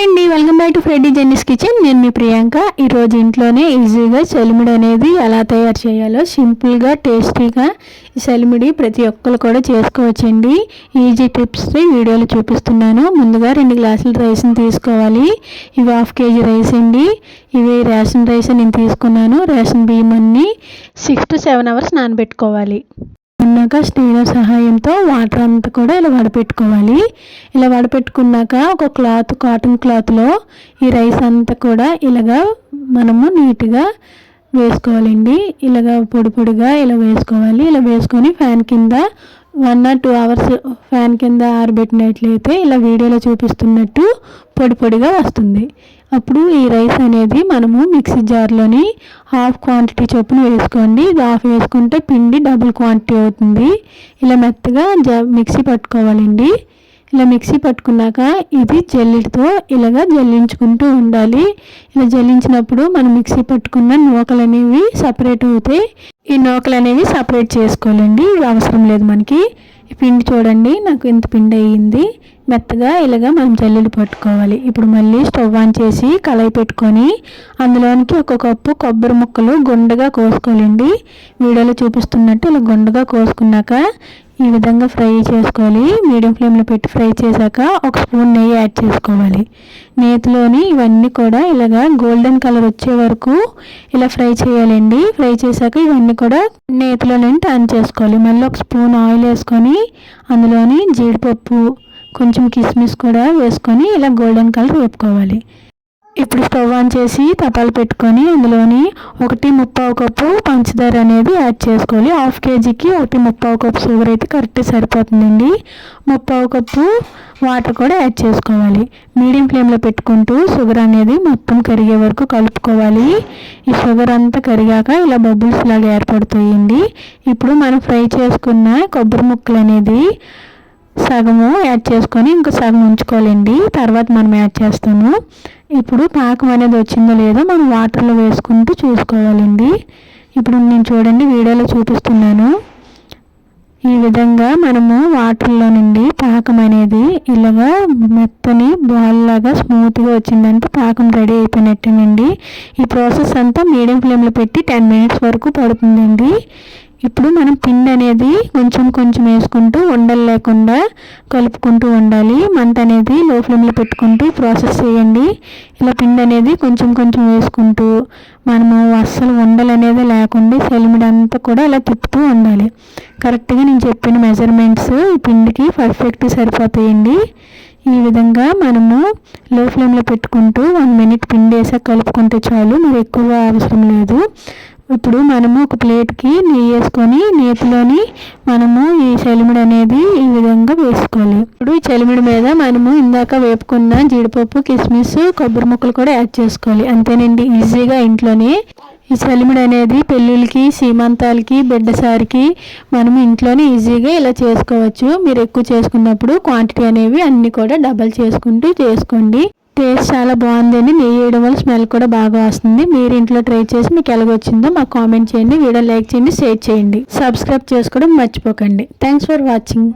Hi అండి welcome back to Freddy Jenny's kitchen. నేను మీ ప్రియాంక. ఈరోజు ఇంట్లోనే ఈజీగా చలిమిడి అనేది ఎలా తయారు చేయాలో సింపుల్గా టేస్టీగా ఈ చలిమిడి ప్రతి ఒక్కరు కూడా చేసుకోవచ్చండి. ఈజీ టిప్స్ వీడియోలు చూపిస్తున్నాను. ముందుగా రెండు గ్లాసుల రైస్ని తీసుకోవాలి. ఇవి హాఫ్ కేజీ రైస్ అండి. ఇవి రేషన్ రైస్ నేను తీసుకున్నాను. రేషన్ బియ్యం అన్ని సిక్స్ టు సెవెన్ అవర్స్ నానబెట్టుకోవాలి. ఉన్నాక స్టీరో సహాయంతో వాటర్ అంతా కూడా ఇలా వడపెట్టుకోవాలి. ఇలా వడపెట్టుకున్నాక ఒక క్లాత్ కాటన్ క్లాత్లో ఈ రైస్ అంతా కూడా ఇలాగా మనము నీట్గా వేసుకోవాలండి. ఇలాగా పొడి పొడిగా ఇలా వేసుకోవాలి. ఇలా వేసుకొని ఫ్యాన్ కింద one or two hours fan కింద ఆరబెట్టినట్లయితే ఇలా వీడియోలో చూపిస్తున్నట్టు పొడి పొడిగా వస్తుంది. అప్పుడు ఈ రైస్ అనేది మనము మిక్సీ జార్లోని హాఫ్ క్వాంటిటీ చొప్పున వేసుకోండి. ఇది హాఫ్ వేసుకుంటే పిండి డబుల్ క్వాంటిటీ అవుతుంది. ఇలా మెత్తగా జ మిక్సీ పట్టుకోవాలండి. ఇలా మిక్సీ పట్టుకున్నాక ఇది జల్లితో ఇలాగా జల్లించుకుంటూ ఉండాలి. ఇలా జల్లించినప్పుడు మనం మిక్సీ పట్టుకున్న నూకలు అనేవి సపరేట్ అవుతాయి. ఈ నూకలు అనేవి సపరేట్ చేసుకోవాలండి. ఇవి అవసరం లేదు మనకి. పిండి చూడండి నాకు ఇంత పిండి అయ్యింది. మెత్తగా ఇలాగా మనం జల్లులు పట్టుకోవాలి. ఇప్పుడు మళ్ళీ స్టవ్ ఆన్ చేసి కళాయి పెట్టుకొని అందులోనికి ఒక కప్పు కొబ్బరి ముక్కలు గుండగా కోసుకోవాలండి. వీడియోలో చూపిస్తున్నట్టు ఇలా గుండగా కోసుకున్నాక ఈ విధంగా ఫ్రై చేసుకోవాలి. మీడియం ఫ్లేమ్లో పెట్టి ఫ్రై చేశాక ఒక స్పూన్ నెయ్యి యాడ్ చేసుకోవాలి. నేతిలోని ఇవన్నీ కూడా ఇలాగా గోల్డెన్ కలర్ వచ్చే వరకు ఇలా ఫ్రై చేయాలండి. ఫ్రై చేశాక ఇవన్నీ కూడా నేతిలోనే టర్న్ చేసుకోవాలి. మళ్ళీ ఒక స్పూన్ ఆయిల్ వేసుకొని అందులోని జీడిపప్పు కొంచెం కిస్మిస్ కూడా వేసుకొని ఇలా గోల్డెన్ కలర్ వేపుకోవాలి. ఇప్పుడు స్టవ్ ఆన్ చేసి తపాలు పెట్టుకొని అందులోని ఒకటి ముప్పావు కప్పు పంచదార అనేది యాడ్ చేసుకోవాలి. హాఫ్ కేజీకి ఒకటి ముప్పావు కప్పు షుగర్ అయితే కరెక్ట్ సరిపోతుందండి. ముప్పావు కప్పు వాటర్ కూడా యాడ్ చేసుకోవాలి. మీడియం ఫ్లేమ్లో పెట్టుకుంటూ షుగర్ అనేది మొత్తం కరిగే వరకు కలుపుకోవాలి. ఈ షుగర్ అంతా కరిగాక ఇలా బబుల్స్ లాగా ఏర్పడుతాయండి. ఇప్పుడు మనం ఫ్రై చేసుకున్న కొబ్బరి ముక్కలు అనేది సగము యాడ్ చేసుకొని ఇంకా సగం ఉంచుకోవాలండి. తర్వాత మనం యాడ్ చేస్తాము. ఇప్పుడు పాకం అనేది వచ్చిందో లేదో మనం వాటర్లో వేసుకుంటూ చూసుకోవాలండి. ఇప్పుడు నేను చూడండి వీడియోలో చూపిస్తున్నాను. ఈ విధంగా మనము వాటర్లో నుండి పాకం అనేది ఇలాగా మెత్తని బాల్ లాగా స్మూత్గా వచ్చిందంటే పాకం రెడీ అయిపోయినట్టేనండి. ఈ ప్రాసెస్ అంతా మీడియం ఫ్లేమ్లో పెట్టి టెన్ మినిట్స్ వరకు పడుతుందండి. ఇప్పుడు మనం పిండి అనేది కొంచెం కొంచెం వేసుకుంటూ ఉండలు లేకుండా కలుపుకుంటూ ఉండాలి. మంట అనేది లో ఫ్లేమ్లో పెట్టుకుంటూ ప్రాసెస్ చేయండి. ఇలా పిండి అనేది కొంచెం కొంచెం వేసుకుంటూ మనము అస్సలు ఉండలు అనేది లేకుండా సెలిమిడి అంతా కూడా ఇలా తిప్పుతూ ఉండాలి. కరెక్ట్గా నేను చెప్పిన మెజర్మెంట్స్ ఈ పిండికి పర్ఫెక్ట్ సరిపోతాయండి. ఈ విధంగా మనము లో ఫ్లేమ్లో పెట్టుకుంటూ వన్ మినిట్ పిండి వేసాక కలుపుకుంటే చాలు మరి ఎక్కువ అవసరం లేదు. ఇప్పుడు మనము ఒక ప్లేట్కి నెయ్యి వేసుకొని నేతిలోని మనము ఈ చలిమిడి అనేది ఈ విధంగా వేసుకోవాలి. ఇప్పుడు ఈ చలిమిడి మీద మనము ఇందాక వేపుకున్న జీడిపప్పు కిస్మిస్ కొబ్బరి ముక్కలు కూడా యాడ్ చేసుకోవాలి. అంతేనండి ఈజీగా ఇంట్లోనే ఈ చలిమిడి అనేది పెళ్ళిళ్ళకి సీమంతాలకి బిడ్డసారికి మనం ఇంట్లోనే ఈజీగా ఇలా చేసుకోవచ్చు. మీరు ఎక్కువ చేసుకున్నప్పుడు క్వాంటిటీ అనేవి అన్నీ కూడా డబల్ చేసుకుంటూ చేసుకోండి. టేస్ట్ చాలా బాగుందండి. నెయ్యి వేయడం వల్ల స్మెల్ కూడా బాగా వస్తుంది. మీరు ఇంట్లో ట్రై చేసి మీకు ఎలాగొచ్చిందో మాకు కామెంట్ చేయండి. వీడియో లైక్ చేయండి షేర్ చేయండి. సబ్స్క్రైబ్ చేసుకోవడం మర్చిపోకండి. Thanks for watching.